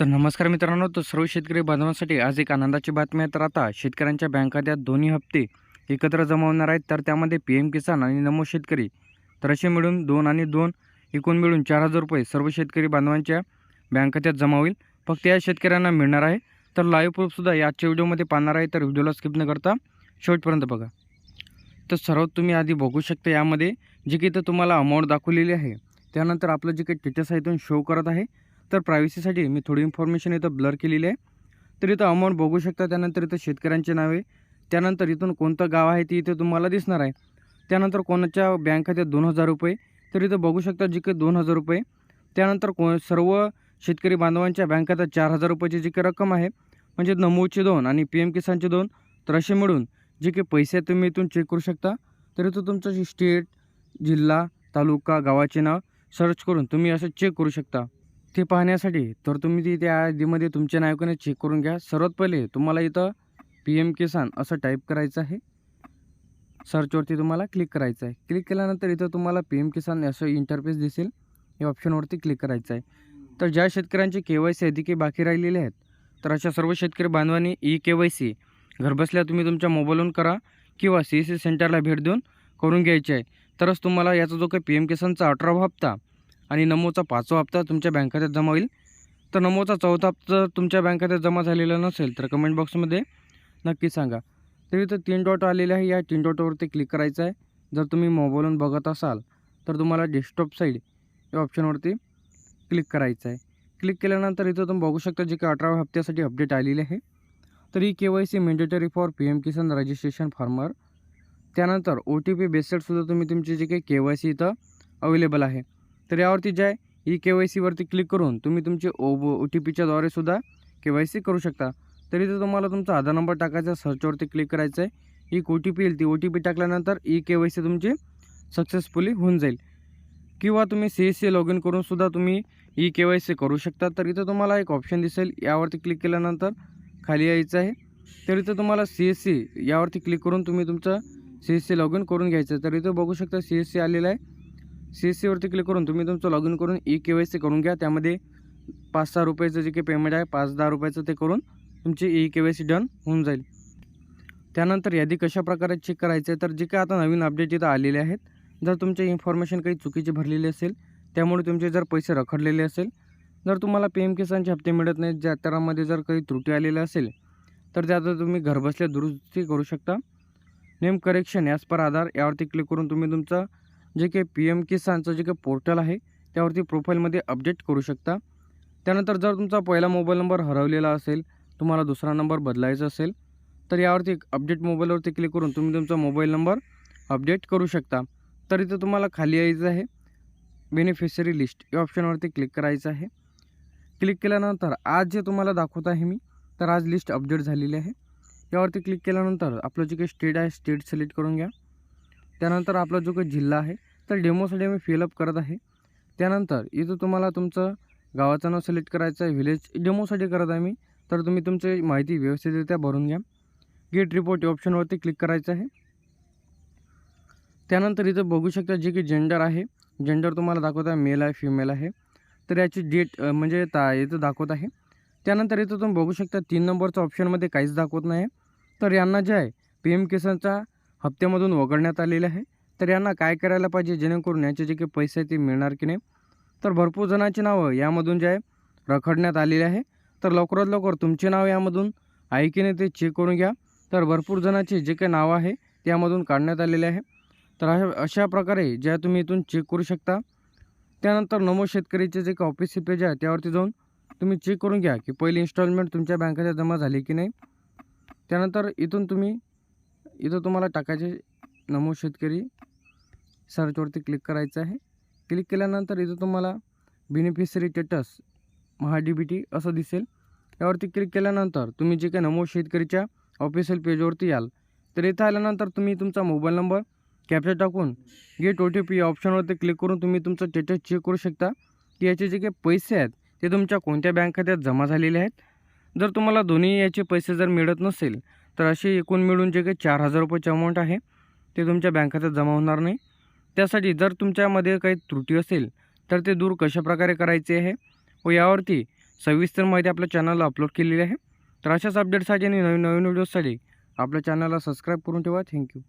तर नमस्कार मित्रांनो तर सर्व शेतकरी बांधवांसाठी आज एक आनंदाची बातमी आहे. तर आता शेतकऱ्यांच्या बँक खात्यात दोन्ही हप्ते एकत्र जमा होणार आहेत. तर त्यामध्ये पी एम किसान आणि नमो शेतकरी. तर असे मिळून दोन आणि दोन एकूण मिळून चार हजार रुपये सर्व शेतकरी बांधवांच्या बँक खात्यात जमा होईल फक्त या शेतकऱ्यांना मिळणार आहे. तर लाईव्ह प्रूफसुद्धा या आजच्या व्हिडिओमध्ये पाहणार आहे. तर व्हिडिओला स्किप न करता शेवटपर्यंत बघा. तर सर्वात तुम्ही आधी बघू शकता यामध्ये जे की तुम्हाला अमाऊंट दाखवलेली आहे. त्यानंतर आपलं जे काही स्टेटस आहे इथून शो करत आहे. तर प्रायव्हसीसाठी मी थोडी इन्फॉर्मेशन इथं ब्लर केलेली आहे. तर इथं अमाऊंट बघू शकता त्यानंतर इथं शेतकऱ्यांचे नावे त्यानंतर इथून कोणतं गाव आहे ते इथे तुम्हाला दिसणार आहे. त्यानंतर कोणाच्या बँक खात्यात दोन हजार रुपये. तर इथं बघू शकता जे काही दोन हजार रुपये. त्यानंतर को सर्व शेतकरी बांधवांच्या बँक खात्यात चार हजार रुपयाची जी काही रक्कम आहे. म्हणजे नमूदचे दोन आणि पी एम किसानचे दोन. तर असे मिळून जे काही पैसे आहेत तुम्ही इथून चेक करू शकता. तर इथं तुमचं स्टेट जिल्हा तालुका गावाचे नाव सर्च करून तुम्ही असं चेक करू शकता. ते पाहण्यासाठी तर तुम्ही ती त्या आयडीमध्ये तुमच्या नायकाने चेक करून घ्या. सर्वात पहिले तुम्हाला इथं पी एम किसान असं टाईप करायचं आहे. सर्चवरती तुम्हाला क्लिक करायचं आहे. क्लिक केल्यानंतर इथं तुम्हाला पी एम किसान असं इंटरफेस दिसेल. या ऑप्शनवरती क्लिक करायचं आहे. तर ज्या शेतकऱ्यांचे के वाय सी अधिके बाकी राहिलेले आहेत तर अशा सर्व शेतकरी बांधवांनी ई के वाय सी घरबसल्या तुम्ही तुमच्या मोबाईलवरून करा किंवा सी सी सेंटरला भेट देऊन करून घ्यायची आहे. तरच तुम्हाला याचा जो काही पी एम किसानचा अठरावा हप्ता आणि नमोचा पाचवा हप्ता तुमच्या बँक खात्यात जमा होईल. तर नमोचा चौथा हप्ता जर तुमच्या बँक खात्यात जमा झालेला नसेल तर कमेंट बॉक्समध्ये नक्की सांगा. तर इथं तीन डॉट आलेले आहे. या तीन डॉटवरती क्लिक करायचं आहे. जर तुम्ही मोबाईलवरून बघत असाल तर तुम्हाला डेस्कटॉप साईड या ऑप्शनवरती क्लिक करायचं आहे. क्लिक केल्यानंतर इथं तुम्ही बघू शकता जे काही अठराव्या हप्त्यासाठी अपडेट आलेली आहे. तर ही K Y C mandatory for P M Kisan registration farmer त्यानंतर ओ टी पी बेस्डसुद्धा तुम्ही तुमची जे काही के वाय सी इथं अवेलेबल आहे. तर यावरती जे आहे ई के वाय सीवरती क्लिक करून तुम्ही तुमचे ओ ओ टी पीच्याद्वारे सुद्धा के वाय सी करू शकता. तर इथं तुम्हाला तुमचा आधार नंबर टाकायचा सर्चवरती क्लिक करायचं आहे. एक ओ टी पी येईल ती ओ टी पी टाकल्यानंतर ई के वाय सी तुमची सक्सेसफुली होऊन जाईल. किंवा तुम्ही C S C log in करूनसुद्धा तुम्ही ई के वाय सी करू शकता. तर इथं तुम्हाला एक ऑप्शन दिसेल यावरती क्लिक केल्यानंतर खाली यायचं आहे. तर इथं तुम्हाला सी एस सी यावरती क्लिक करून तुम्ही तुमचं C S C log in करून घ्यायचं तर इथं बघू शकता सी एस सी आलेलं आहे. सी एस सीवरती क्लिक करून तुम्ही तुमचं लॉग इन करून ई के वाय सी करून घ्या. त्यामध्ये पाच सहा रुपयाचं जे काही पेमेंट आहे पाच दहा रुपयाचं ते करून तुमची E K Y C done होऊन जाईल. त्यानंतर यादी कशा प्रकारे चेक करायचं आहे तर जे काही आता नवीन अपडेट इथं आलेले आहेत जर तुमचे इन्फॉर्मेशन काही चुकीची भरलेली असेल त्यामुळे तुमचे जर पैसे रखडलेले असेल जर तुम्हाला पी एम किसानचे हप्ते मिळत नाहीत ज्या त्यामध्ये जर काही त्रुटी आलेल्या असेल तर त्यात तुम्ही घरबसल्या दुरुस्ती करू शकता. Name correction as per Aadhaar यावरती क्लिक करून तुम्ही तुमचं जे काही पी एम किसानचं जे काही पोर्टल आहे त्यावरती प्रोफाईलमध्ये अपडेट करू शकता. त्यानंतर जर तुमचा पहिला मोबाईल नंबर हरवलेला असेल तुम्हाला दुसरा नंबर बदलायचा असेल तर यावरती अपडेट मोबाईलवरती क्लिक करून तुम्ही तुमचा मोबाईल नंबर अपडेट करू शकता. तर इथं तुम्हाला खाली यायचं आहे. बेनिफिशरी लिस्ट या ऑप्शनवरती क्लिक करायचं आहे. क्लिक केल्यानंतर आज जे तुम्हाला दाखवत आहे मी तर आज लिस्ट अपडेट झालेली आहे. यावरती क्लिक केल्यानंतर आपलं जे काही स्टेट आहे स्टेट सिलेक्ट करून घ्या. त्यानंतर आपला जो काही जिल्हा आहे तर डेमोसाठी मी फिलअप करत आहे. त्यानंतर इथं तुम्हाला तुमचं गावाचं नाव सिलेक्ट करायचं आहे व्हिलेज डेमोसाठी करत आहे मी तर तुम्ही तुमची माहिती व्यवस्थितरित्या भरून घ्या. गेट रिपोर्ट या ऑप्शनवरती क्लिक करायचं आहे. त्यानंतर इथं बघू शकता जे की जेंडर आहे. जेंडर तुम्हाला दाखवत आहे मेल आहे फिमेल आहे. तर याची डेट म्हणजे ता इथं दाखवत आहे. त्यानंतर इथं तुम्ही बघू शकता तीन नंबरच्या ऑप्शनमध्ये काहीच दाखवत नाही तर यांना जे आहे पी एम किसानचा हप्त्यामधून वगळण्यात आलेले आहे. तर यांना काय करायला पाहिजे? जेणेकरून यांचे जे काही पैसे आहे ते मिळणार की नाही? तर भरपूर जणांची नावं यामधून जे आहे रखडण्यात आलेली आहे. तर लवकरात लवकर तुमचे नाव यामधून आहे की नाही ते चेक करून घ्या. तर भरपूर जणांचे जे काही नावं आहे त्यामधून काढण्यात आलेले आहे. तर अशा अशा प्रकारे ज्या तुम्ही इथून चेक करू शकता. त्यानंतर नमो शेतकरीचे जे काही ऑफिस पेज आहे त्यावरती जाऊन तुम्ही चेक करून घ्या की पहिली इन्स्टॉलमेंट तुमच्या बँकेच्या जमा झाली की नाही. त्यानंतर इथून तुम्ही इथं तुम्हाला टाकायचे नमो शेतकरी सर्चवरती क्लिक करायचं आहे. क्लिक केल्यानंतर इथं तुम्हाला beneficiary status Maha D B T असं दिसेल. यावरती क्लिक केल्यानंतर तुम्ही जे काही नमो शेतकरीच्या ऑफिशियल पेजवरती याल तर इथं आल्यानंतर तुम्ही तुमचा मोबाईल नंबर कॅप्चर टाकून गेट ओ टी पी या ऑप्शनवरती क्लिक करून तुम्ही तुमचं स्टेटस चेक करू शकता. की याचे जे काही पैसे आहेत ते तुमच्या कोणत्या बँक खात्यात जमा झालेले आहेत. जर तुम्हाला दोन्ही याचे पैसे जर मिळत नसेल तर असे एकूण मिळून जे काही चार हजार रुपयाचे अमाऊंट आहे ते तुमच्या बँक खात्यात जमा होणार नाही. त्यासाठी जर तुमच्यामध्ये काही त्रुटी असेल तर ते दूर कशाप्रकारे करायचे आहे व यावरती सविस्तर माहिती आपल्या चॅनलला अपलोड केलेली आहे. तर अशाच अपडेट्ससाठी आणि नवीन नवीन व्हिडिओसाठी आपल्या चॅनलला सबस्क्राईब करून ठेवा. थँक्यू